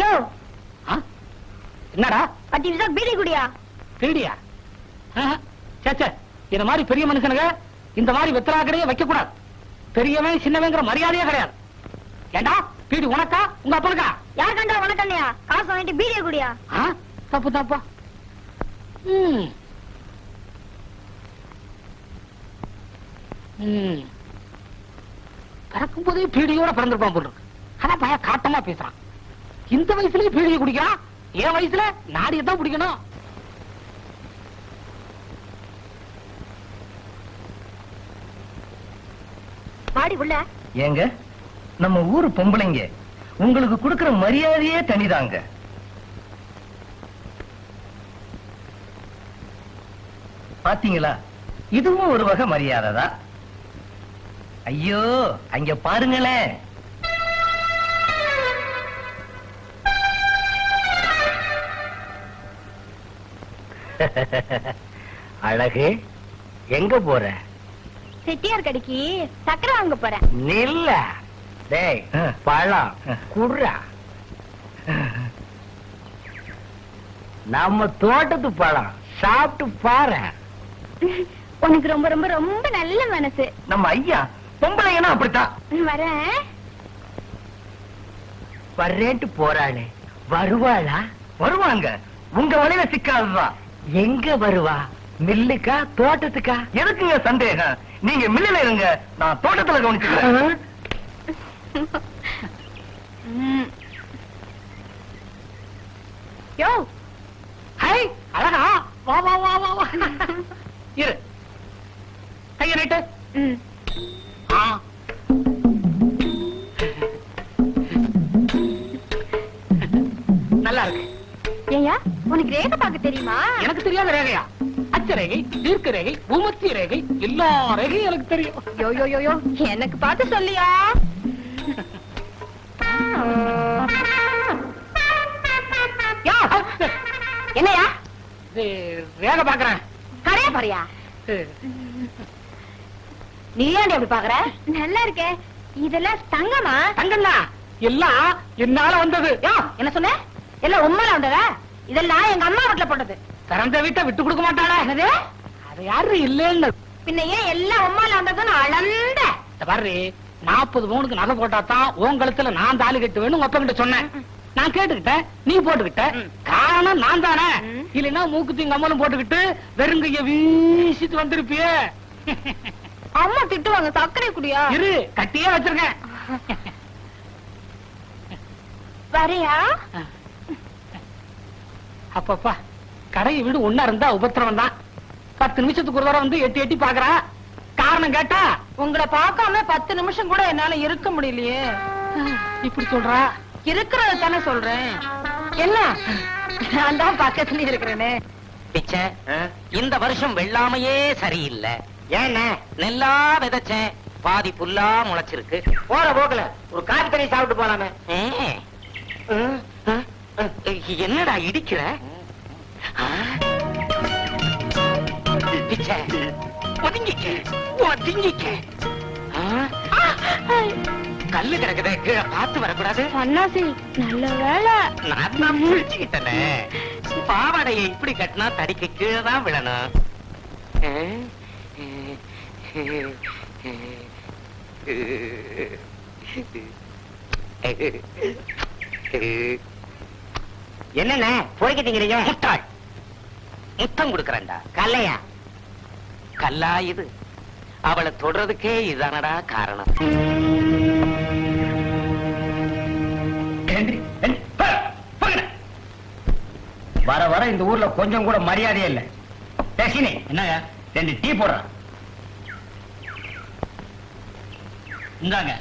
யோ? என்னடா? பத்து நிமிஷம் பீடி குடியா? திருடியா ஆஹா. சே சே இந்த மாதிரி பெரிய மனுஷனுங்க இந்த மாதிரி வெத்தலாக்கடையே வைக்க கூடாது பெரியவன் சின்னவங்கிற மரியாதையே கிடையாது. ஏண்டா? பீடி உனக்கா? உங்க அப்பனுக்கா? யார் கண்டா உனக்கண்ணையா காசு வாங்கிட்டு பீடியை குடியா? தப்பு தப்பா. பிறக்கும் போதே பீடியோட பிறந்திருப்பான் இருக்கு. ஆனா பய காட்டமா பேசுறான். இந்த வயசுலயே பீடியை குடிக்கிறான் என் வயசுல நாடியத்தான் பிடிக்கணும். மாடி உள்ள ஏங்க நம்ம ஊரு பொம்பளைங்க. உங்களுக்கு கொடுக்கிற மரியாதையே தனிதாங்க. பாத்தீங்களா? இதுவும் ஒரு வகை மரியாதை தான் ஐயோ அங்க பாருங்களேன். அழகு எங்க போற? செட்டியார் கடைக்கு சக்கரை வாங்க போறேன். நில்ல. டேய் பழம் குடுறா. நம்ம தோட்டத்து பழம் சாப்பிட்டு பாரு. உனக்கு ரொம்ப ரொம்ப ரொம்ப நல்ல மனசு. நம்ம ஐயா பொம்பளைங்கன்னா அப்படித்தான். வரேன். வர்றேன்ட்டு போறாளே. வருவாளா? வருவாங்க. உங்க வழியில சிக்காதுதான். எங்க வருவா? மில்லுக்கா தோட்டத்துக்கா? எதுக்குங்க சந்தேகம்? நீங்க மில்லுல இருங்க. நான் தோட்டத்துல கவனிச்சுக்கிறேன். யோ! ஹை அழகா? வா வா வா வா வா. இரு. கைய நீட்டு. ஆ. ஏய்யா உனக்கு ரேகை பார்க்க தெரியுமா? எனக்கு தெரியாத ரேகையா? அச்ச ரேகை தீர்க்க ரேகை பூமத்திய ரேகை எல்லா ரேகையும் எனக்கு தெரியும். யோ யோ யோ யோ எனக்கு பார்த்து சொல்லியா? யோ என்னையா? ரேகை பாக்குறேன் கரையா பாரியா நீ ஏன்டி அப்படி பாக்குற நல்லா இருக்கே. இதெல்லாம் தங்கமா? தங்கண்ணா எல்லாம் என்னால வந்தது. யோ என்ன சொன்ன? எல்லாம் உண்மையில வந்ததா? இதெல்லாம் எங்க அம்மா வீட்டுல போட்டது. திறந்த வீட்டை விட்டு கொடுக்க மாட்டாளா. என்னது? அது யாரு? இல்லன்னு. பின்ன ஏன் எல்லாம் உம்மால வந்ததுன்னு அளந்த? பாரு நாற்பது பவுனுக்கு நகை போட்டா தான் உன் கழுத்துல நான் தாலி கட்டுவேன்னு உங்க அப்பா கிட்ட சொன்னேன் நான் கேட்டுக்கிட்டேன் நீ போட்டுக்கிட்ட. காரணம் நான் தானே. இல்லைன்னா மூக்குத்தி கம்மலும் போட்டுக்கிட்டு வெறுங்கைய வீசிட்டு வந்திருப்பியே. அம்மா திட்டுவாங்க சர்க்கரை குடியா? இரு கட்டியே வச்சிருக்கேன். வரையா? அப்பப்பா. கடை வீடு ஒன்னா இருந்தா உபத்திரவம் தான். பத்து நிமிஷத்துக்கு ஒரு தடவை வந்து எட்டி எட்டி பாக்குறா காரணம் கேட்டா உங்களை பார்க்காம பத்து நிமிஷம் கூட என்னால இருக்க முடியலையே. இப்படி சொல்றா? இருக்கிறத தானே சொல்றேன். என்ன? நான் தான் பக்கத்துல இருக்கிறேனே. பிச்சை இந்த வருஷம் வெள்ளாமையே சரியில்லை. ஏன்னா? நெல்லா விதைச்சேன். பாதி புல்லா முளைச்சிருக்கு. போற போக்கல ஒரு காப்பி தண்ணி சாப்பிட்டு போலாமே. என்னடா இடிக்கிற? ஒதுங்கிக்க. ஒதுங்கிக்க? கல்லு கிடக்குதே கீழே பார்த்து வரக்கூடாது. அண்ணாசி நல்ல வேலை நான் தான் பிடிச்சுக்கிட்டனே பாவாடையை இப்படி கட்டினா தடிக்கு கீழே தான் விழணும். என்னண்ணே போய்கிட்டீங்க முட்டாள். முத்தம் கொடுக்கறேன்டா. கல்லையா? கல்லா இது. அவளை தொடறதுக்கே இதானடா காரணம். வர வர இந்த ஊர்ல கொஞ்சம் கூட மரியாதையே இல்ல. டெசினி என்னங்க? ரெண்டு டீ போடுறான் இந்தாங்க.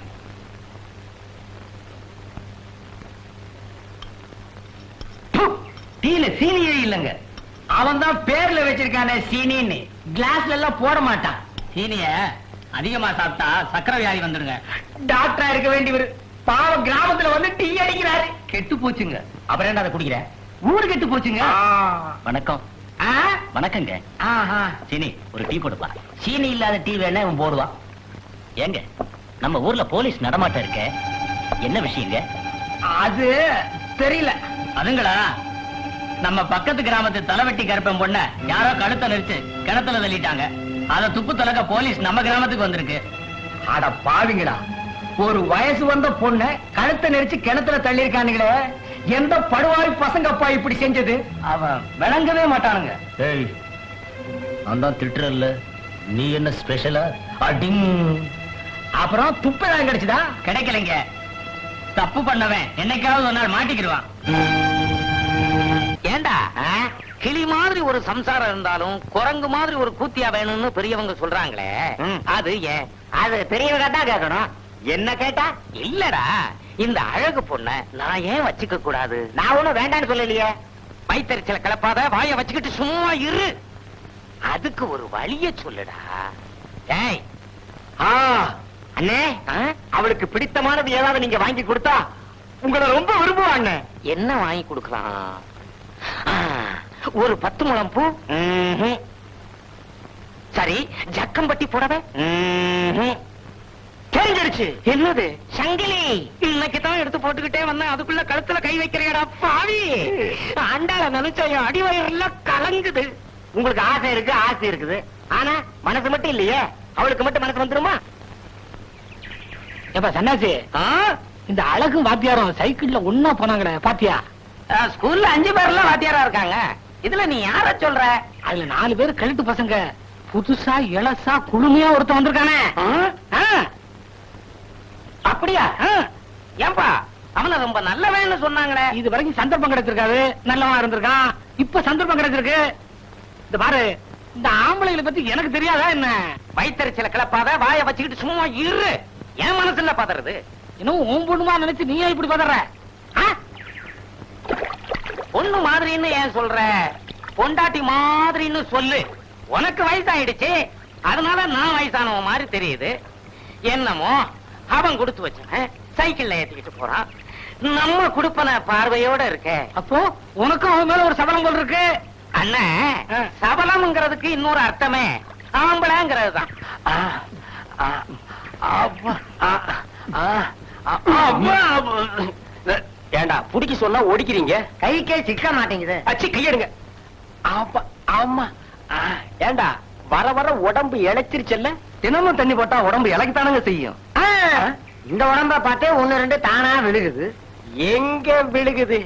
டீல சீனியே இல்லங்க. அவன் தான் பேர்ல வச்சிருக்கானே சீனின்னு. கிளாஸ்ல எல்லாம் போட மாட்டான். சீனிய அதிகமா சாப்பிட்டா சக்கரை வியாதி வந்துடுங்க. டாக்டரா இருக்க வேண்டியவர் பாவம் கிராமத்துல வந்து டீ அடிக்கிறாரு. கெட்டு போச்சுங்க. அப்புறம் என்ன அதை குடிக்கிற? ஊரு கெட்டு போச்சுங்க. வணக்கம். வணக்கங்க. சீனி ஒரு டீ போடுப்பா சீனி இல்லாத டீ வேணா இவன் போடுவான். ஏங்க நம்ம ஊர்ல போலீஸ் நடமாட்டம் இருக்க. என்ன விஷயங்க? அது தெரியல. அதுங்களா? நம்ம பக்கத்து கிராமத்து தலைவெட்டி கருப்பன் பொண்ண யாரோ கழுத்தை நெரிச்சு கிணத்துல தள்ளிட்டாங்க. அத துப்பு தலக்க போலீஸ் நம்ம கிராமத்துக்கு வந்திருக்கு. அட பாவிங்களா ஒரு வயசு வந்த பொண்ண கழுத்தை நெரிச்சு கிணத்துல தள்ளியிருக்கானுங்களே. எந்த படுவாய் பசங்கப்பா இப்படி செஞ்சது? அவன் விளங்கவே மாட்டானுங்க. ஏய் நான் தான் திட்டுறல்ல நீ என்ன ஸ்பெஷலா அடிங். அப்புறம் துப்பதான் கிடைச்சுதா? கிடைக்கலைங்க. தப்பு பண்ணவன் என்னைக்காவது ஒரு நாள் மாட்டிக்கிடுவான். ஏண்டா? கிளி மாதிரி ஒரு சம்சாரம் இருந்தாலும் குரங்கு மாதிரி ஒரு கூத்தியா வேணும்னு பெரியவங்க சொல்றாங்களே. அது ஏன்? அது பெரியவங்க தான் கேட்கணும். என்ன கேட்டா? இல்லடா. இந்த அழகு பொண்ண நான் ஏன் வச்சுக்க கூடாது? நான் ஒண்ணும் வேண்டாம்னு சொல்லலையே. வயித்தறிச்சல கலப்பாத வாய வச்சுக்கிட்டு சும்மா இரு. அதுக்கு ஒரு வழிய சொல்லுடா. ஏய். ஆ. அண்ணே அவளுக்கு பிடித்தமானது ஏதாவது நீங்க வாங்கி கொடுத்தா உங்களை ரொம்ப விரும்புவாங்க. என்ன வாங்கி கொடுக்கலாம்? ஒரு பத்து முழம் பூ. சரி ஜக்கம்பட்டி புடவை. தெரிஞ்சிருச்சு. என்னது? சங்கிலி. இன்னைக்கு தான் எடுத்து போட்டுக்கிட்டே வந்தேன். அதுக்குள்ள கழுத்துல கை வைக்கிறீடா பாவி. அண்டால நினைச்சா என் அடிவயர்லாம் கலங்குது. உங்களுக்கு ஆசை இருக்கு ஆசை இருக்குது. ஆனா மனசு மட்டும் இல்லையே. அவளுக்கு மட்டும் மனசு வந்துருமா? ஏப்பா சன்னாசி? இந்த அழகு வாத்தியாரம் சைக்கிள்ல ஒன்னா போனாங்களே பாத்தியா? ஸ்கூல்ல அஞ்சு பேர்லாம் வாத்தியாரா இருக்காங்க. இதுல நீ யார சொல்ற? அதுல நாலு பேர் கழுத்து பசங்க. புதுசா இளசா குளுமையா ஒருத்தன் வந்திருக்கானே. அப்படியா. ஏன்பா அவன ரொம்ப நல்லவன்னு சொன்னாங்களே. இது வரைக்கும் சந்தர்ப்பம் கிடைச்சிருக்காது. நல்லவா இருந்திருக்கான். இப்ப சந்தர்ப்பம் கிடைச்சிருக்கு. இந்த பாரு இந்த ஆம்பளைகளை பத்தி எனக்கு தெரியாதா என்ன? வயித்தறிச்சல கிளப்பாத வாய வச்சுக்கிட்டு சும்மா இரு. என் மனசுல பதறது. இன்னும் உன் பொண்ணுமா நினைச்சு நீயே இப்படி பதற? பொண்ணு மாதிரின்னு ஏன் சொல்ற பொண்டாட்டி மாதிரின்னு சொல்லு உனக்கு வயசாயிடுச்சு அதனால நான் வயசானவன் மாதிரி தெரியுது என்னமோ அவன் கொடுத்து வச்சவன் சைக்கிள்ல ஏத்திக்கிட்டு போறான் நம்ம குடுப்பன பார்வையோட இருக்க அப்போ உனக்கும் அவன் மேல ஒரு சபலம் போல் இருக்கு அண்ணன். சபலம்ங்கிறதுக்கு இன்னொரு அர்த்தமே ஆம்பளைங்கிறது தான் ஏண்டா புடிக்க சொன்னா ஒடிக்கிறீங்க கைக்கே சிக்க மாட்டேங்குது. அச்சி கையெடுங்க. ஆமா. ஆ, ஏண்டா வர வர உடம்பு இழைச்சிருச்சல்ல தினமும் தண்ணி போட்டா உடம்பு இலக்குத்தானுங்க செய்யும். இந்த உடம்ப பார்த்தே ஒண்ணு ரெண்டு தானா விழுகுது. எங்க விழுகுது?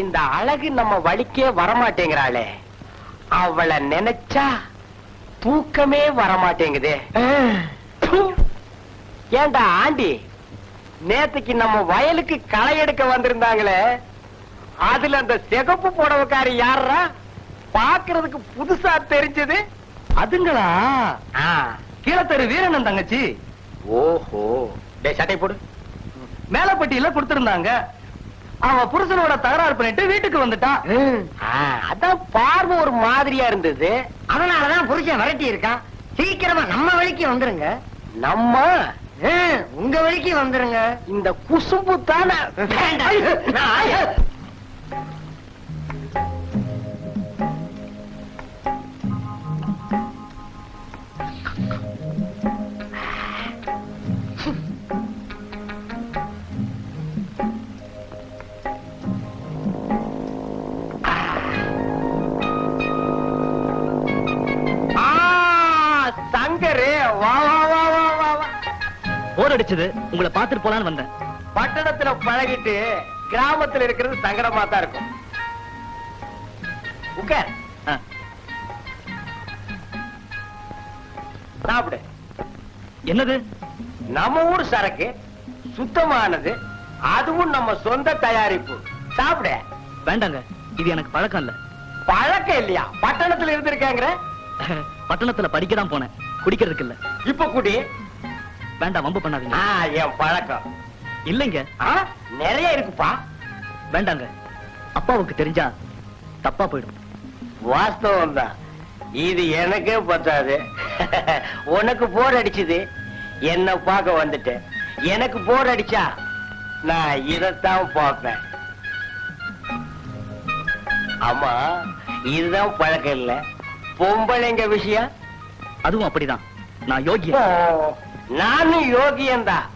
இந்த அழகு நம்ம வழிக்கே வரமாட்டேங்கிறாளே. அவளை நினைச்சா தூக்கமே வரமாட்டேங்குதே. ஏண்டா ஆண்டி? நேத்துக்கு நம்ம வயலுக்கு களை எடுக்க வந்திருந்தாங்களே. அதுல அந்த சிகப்பு புடவைக்காரி யாரா பாக்குறதுக்கு புதுசா தெரிஞ்சது. அதுங்களா? ஆ. கீழத்தெரு வீரனன் தங்கச்சி. ஓஹோ. டேய் சட்டை போடு. மேலப்பட்டியில கொடுத்திருந்தாங்க. அவன் புருஷனோட தகராறு பண்ணிட்டு வீட்டுக்கு வந்துட்டான். அதான் பார்வை ஒரு மாதிரியா இருந்தது. அதனாலதான் புருஷன் விரட்டி இருக்கான் சீக்கிரமா நம்ம வழிக்கு வந்துருங்க. நம்ம? உங்க வழிக்கு வந்துருங்க. இந்த குசும்பு தானே போர் அடிச்சது. உங்களை பாத்துட்டு போலான்னு வந்தேன். பட்டணத்துல பழகிட்டு கிராமத்துல இருக்கிறது சங்கடமா தான் இருக்கும். உட்கார் சாப்பிடு. என்னது? நம்ம ஊர் சரக்கு சுத்தமானது. அதுவும் நம்ம சொந்த தயாரிப்பு. சாப்பிடு. வேண்டாங்க. இது எனக்கு பழக்கம் இல்ல. பழக்கம் இல்லையா? பட்டணத்துல இருந்திருக்காங்கிற? பட்டணத்துல படிக்க தான் போனேன். குடிக்கிறதுக்கு இல்ல. இப்ப குடி. வேண்டாம் வம்பு பண்ணாதீங்க. என் பழக்கம். இல்லைங்க. நிறைய இருக்குப்பா. வேண்டாங்க. அப்பாவுக்கு தெரிஞ்சா தப்பா போயிடும். வாஸ்தவம் தான் இது எனக்கே பத்தாது. உனக்கு போர் அடிச்சுது. என்ன பார்க்க வந்துட்டேன். எனக்கு போர் அடிச்சா நான் இதத்தான் பார்ப்பேன். ஆமா இதுதான் பழக்கம் இல்ல. பொம்பளைங்க விஷயம். அதுவும் அப்படிதான். நான் யோகிய ஓ, நானும் யோகியன்தான்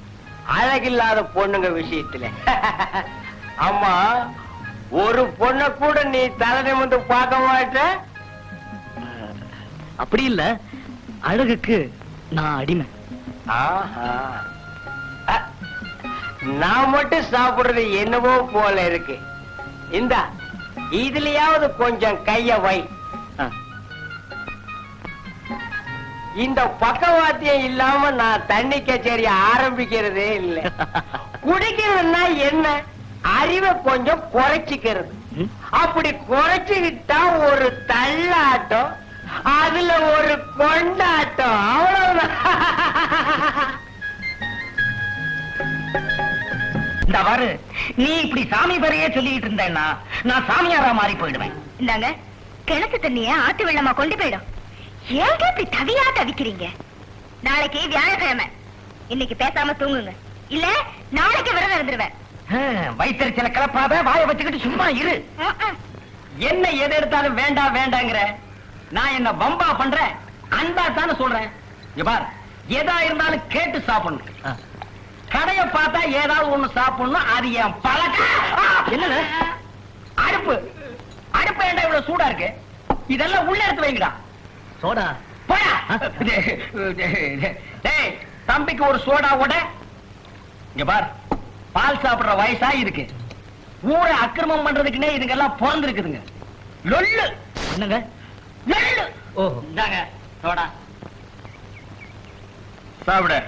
அழகில்லாத பொண்ணுங்க விஷயத்துல. ஆமா ஒரு பொண்ண கூட நீ தலை நிமிந்து பார்க்க மாட்ட? அப்படி இல்ல. அழகுக்கு நான் அடிமை. நான் மட்டும் சாப்பிடுறது என்னவோ போல இருக்கு. இந்தா இதுலயாவது கொஞ்சம் கைய வை. இந்த பக்கவாத்தியம் இல்லாம நான் தண்ணி கச்சேரி ஆரம்பிக்கிறதே இல்ல. குடிக்கிறதுனா என்ன? அறிவை கொஞ்சம் குறைச்சிக்கிறது. அப்படி குறைச்சுக்கிட்டா ஒரு தள்ளாட்டம் அதுல ஒரு கொண்டாட்டம். அவ்வளவுதான். இந்த பாரு நீ இப்படி சாமி பேரையே சொல்லிட்டு இருந்தேன்னா நான் சாமியாரா மாறி போயிடுவேன். இந்தாங்க கிணத்து தண்ணிய ஆத்து வெள்ளமா கொண்டு போயிடும். ஏங்க இப்படி தவியா தவிக்கிறீங்க? நாளைக்கு வியாழக்கிழமை. இன்னைக்கு பேசாம தூங்குங்க. இல்ல நாளைக்கு விரதம் இருந்துருவேன். வயிற்றுச்சல கிளப்பாத வாயை வச்சுக்கிட்டு சும்மா இரு. என்ன எது எடுத்தாலும் வேண்டாம் வேண்டாங்கிற. நான் என்ன பம்பா பண்றேன் அன்பா தானே சொல்றேன். இங்க பார் எதா இருந்தாலும் கேட்டு சாப்பிடணும். கடைய பார்த்தா ஏதாவது ஒண்ணு சாப்பிடணும் அது என் பழக்கம். என்னது? அடுப்பு. அடுப்பு ஏன்டா இவ்வளவு சூடா இருக்கு? இதெல்லாம் உள்ள எடுத்து வைங்கடா. சோடா. போடா. டேய் தம்பிக்கு ஒரு சோடா ஓட. இங்க பார். பால் சாப்பிடுற வயசா இருக்கு. ஊரை அக்கிரமம் பண்றதுக்குன்னே இதுங்கெல்லாம் பிறந்திருக்குதுங்க. லொல்லு. என்னங்க? லொல்லு. ஓஹோ இந்தாங்க சோடா. சாப்பிடு.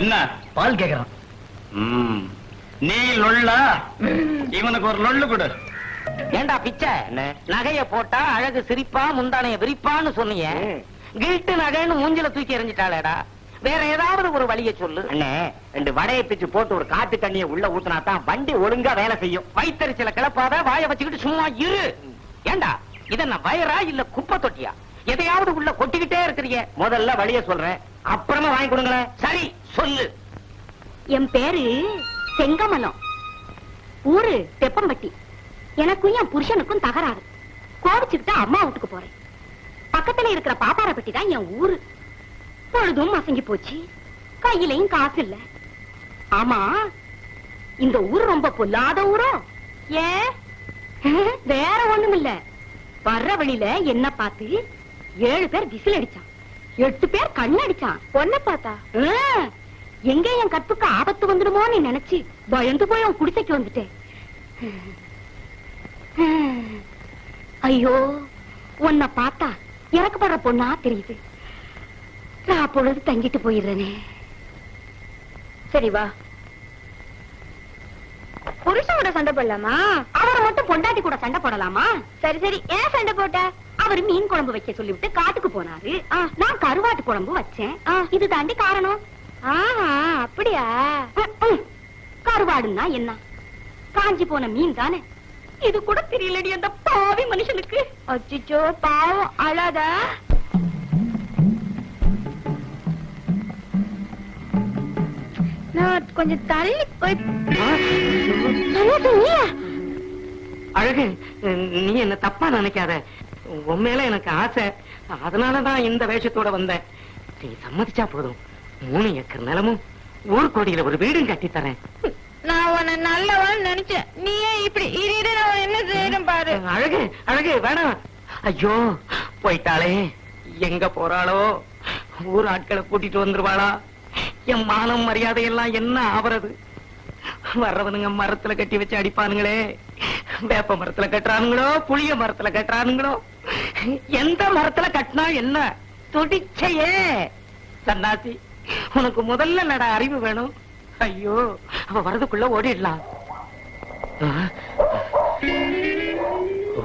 என்ன? பால் கேக்குறான். நீ லொல்லா? இவனுக்கு ஒரு லொல்லு கொடு. ஏண்டா பிச்சை? நகைய போட்டா அழகு சிரிப்பா முந்தானைய விரிப்பான்னு சொன்னீங்க கில்ட்டு நகைன்னு மூஞ்சில தூக்கி எறிஞ்சிட்டாளேடா. வேற ஏதாவது ஒரு வழியை சொல்லு. அண்ணே ரெண்டு வடையை பிச்சு போட்டு ஒரு காட்டு தண்ணியை உள்ள ஊத்துனா தான் வண்டி ஒழுங்கா வேலை செய்யும். வயிற்றுச்சல கிளப்பாத வாய வச்சுக்கிட்டு சும்மா இரு. ஏண்டா? இத நான் வயரா இல்ல குப்பை தொட்டியா? எதையாவது உள்ள கொட்டிக்கிட்டே இருக்கிறீங்க முதல்ல வழிய சொல்றேன். அப்புறமா வாங்கி கொடுங்களேன். சரி சொல்லு. என் பேரு செங்கமலம். ஊரு தெப்பம்பட்டி. எனக்கும் என் புருஷனுக்கும் தகராறு. கோபிச்சுக்கிட்டு அம்மா வீட்டுக்கு போறேன். பக்கத்துல இருக்கிற பாப்பாரப்பட்டி தான் என் ஊரு. பொழுதும் மசங்கி போச்சு. கையிலையும் காசு இல்ல. ஆமா இந்த ஊர் ரொம்ப பொல்லாத ஊரோ? ஏன் வேற ஒண்ணும் இல்ல. வர்ற வழியில என்ன பார்த்து ஏழு பேர் விசில் அடிச்சான். எட்டு பேர் கண்ணடிச்சான் பொண்ண பார்த்தா? எங்க என் கற்புக்கு ஆபத்து வந்துடுமோன்னு நினைச்சு பயந்து போய் அவன் குடிசைக்கு வந்துட்டேன். ஐயோ உன்னை பார்த்தா எனக்கு படுற பொண்ணா தெரியுது. நான் பொழுது தங்கிட்டு போயிடுறேனே. சரி வா. புருஷனோட சண்டை போடலாமா? அவரை மட்டும் பொண்டாட்டி கூட சண்டை போடலாமா? சரி சரி. ஏன் சண்டை போட்ட? அவர் மீன் குழம்பு வைக்க சொல்லிவிட்டு காட்டுக்கு போனாரு. நான் கருவாட்டு குழம்பு வச்சேன். இது தாண்டி காரணம்? ஆஹா அப்படியா? கருவாடுன்னா என்ன? காஞ்சி போன மீன் தானே? இது கூட தெரியலடி அந்த பாவி மனுஷனுக்கு. அச்சிச்சோ பாவம் அழாத. நான் கொஞ்சம் தள்ளி போய் அழகு நீ என்ன தப்பா நினைக்காத. உண்மையில எனக்கு ஆசை. அதனாலதான் இந்த வேஷத்தோட வந்தேன். நீ சம்மதிச்சா போதும். மூணு ஏக்கர் நிலமும் ஒரு கோடியில ஒரு வீடும் கட்டித்தரேன். நான் உன்னை நல்லவன் நினைச்சேன். நீயே இப்படி இரு நான் என்ன செய்யணும் பாரு. அழகு அழகு வேணாம். ஐயோ போயிட்டாளே. எங்க போறாளோ? ஊர் ஆட்களை கூட்டிட்டு வந்துருவாளா? என் மானம் மரியாதை எல்லாம் என்ன ஆவறது? வர்றவனுங்க மரத்துல கட்டி வச்சு அடிப்பானுங்களே. வேப்ப மரத்துல கட்டுறானுங்களோ? புளிய மரத்துல கட்டுறானுங்களோ? எந்த மரத்துல கட்டினா என்ன? துடிச்சையே. சன்னாசி உனக்கு முதல்ல நட அறிவு வேணும்? ஐயோ அவ வரதுக்குள்ள ஓடிடலாம்.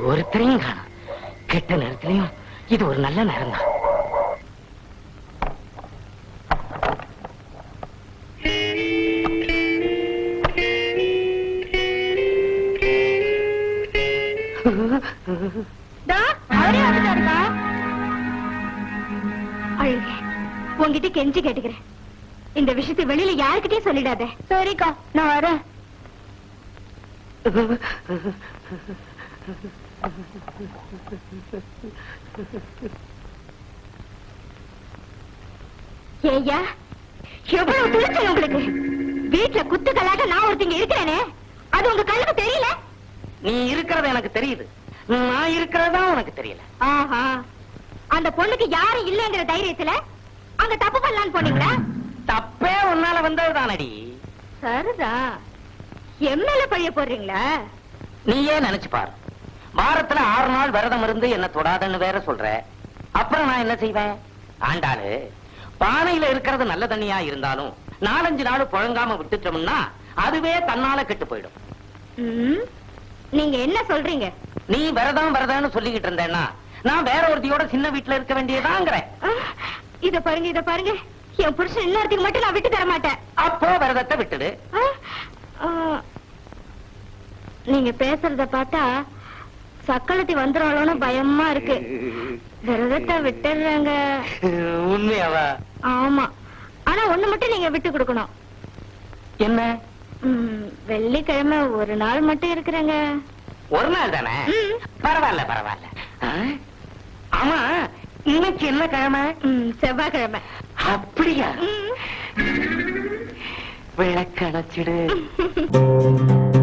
ஒருத்தரையும் காணும். கெட்ட நேரத்திலையும் இது ஒரு நல்ல நேரம் தான் உங்ககிட்ட உன்கிட்ட கெஞ்சி கேட்டுக்கிறேன். இந்த விஷயத்தை வெளியில யாருக்கிட்டயும் சொல்லிடாத. சரிக்கா நான் வரேன். ஏய்யா எவ்வளவு துணிச்சல் உங்களுக்கு? வீட்டுல குத்துக்கல்லாட்ட நான் ஒருத்தங்க இருக்கிறேனே. அது உங்க கண்ணுக்கு தெரியல? நீ இருக்கிறது எனக்கு தெரியுது. நான் இருக்கிறதா உனக்கு தெரியல. ஆஹா. அந்த பொண்ணுக்கு யாரும் இல்லைங்கிற தைரியத்துல அங்க தப்பு பண்ணலான்னு போனீங்களா? தப்பே உன்னால வந்ததுதானடி. சரிதா எம்எல்ஏ பழிய போடுறீங்களா? நீயே நினைச்சு பாரு. வாரத்துல ஆறு நாள் விரதம் இருந்து என்ன தொடாதன்னு வேற சொல்ற. அப்புறம் நான் என்ன செய்வேன்? ஆண்டாளு பானையில இருக்கிறது நல்ல தண்ணியா இருந்தாலும் நாலஞ்சு நாள் புழங்காம விட்டுட்டோம்னா அதுவே தன்னால கெட்டு போயிடும். நீங்க என்ன சொல்றீங்க? நீ விரதம் விரதம்னு சொல்லிக்கிட்டு இருந்தேன்னா நான் வேற ஒருத்தியோட சின்ன வீட்டுல இருக்க வேண்டியதாங்கிறேன். இத பாருங்க இத பாருங்க. என் புருஷன் இன்னொருத்துக்கு மட்டும் நான் விட்டு தர மாட்டேன். அப்போ விரதத்தை விட்டுடு. நீங்க பேசுறத பார்த்தா சக்களத்தி வந்துருவாளோன்னு பயமா இருக்கு. விரதத்தை விட்டுடுறாங்க. உண்மையாவா? ஆமா. ஆனா ஒண்ணு மட்டும் நீங்க விட்டு கொடுக்கணும். என்ன? வெள்ளிக்கிழமை ஒரு நாள் மட்டும் இருக்கிறேங்க. ஒரு நாள் தானே. பரவாயில்ல பரவாயில்ல? ஆமா இன்னைக்கு என்ன கிழமை? செவ்வாய்க்கிழமை. அப்படியா. விளக்கணைச்சிடு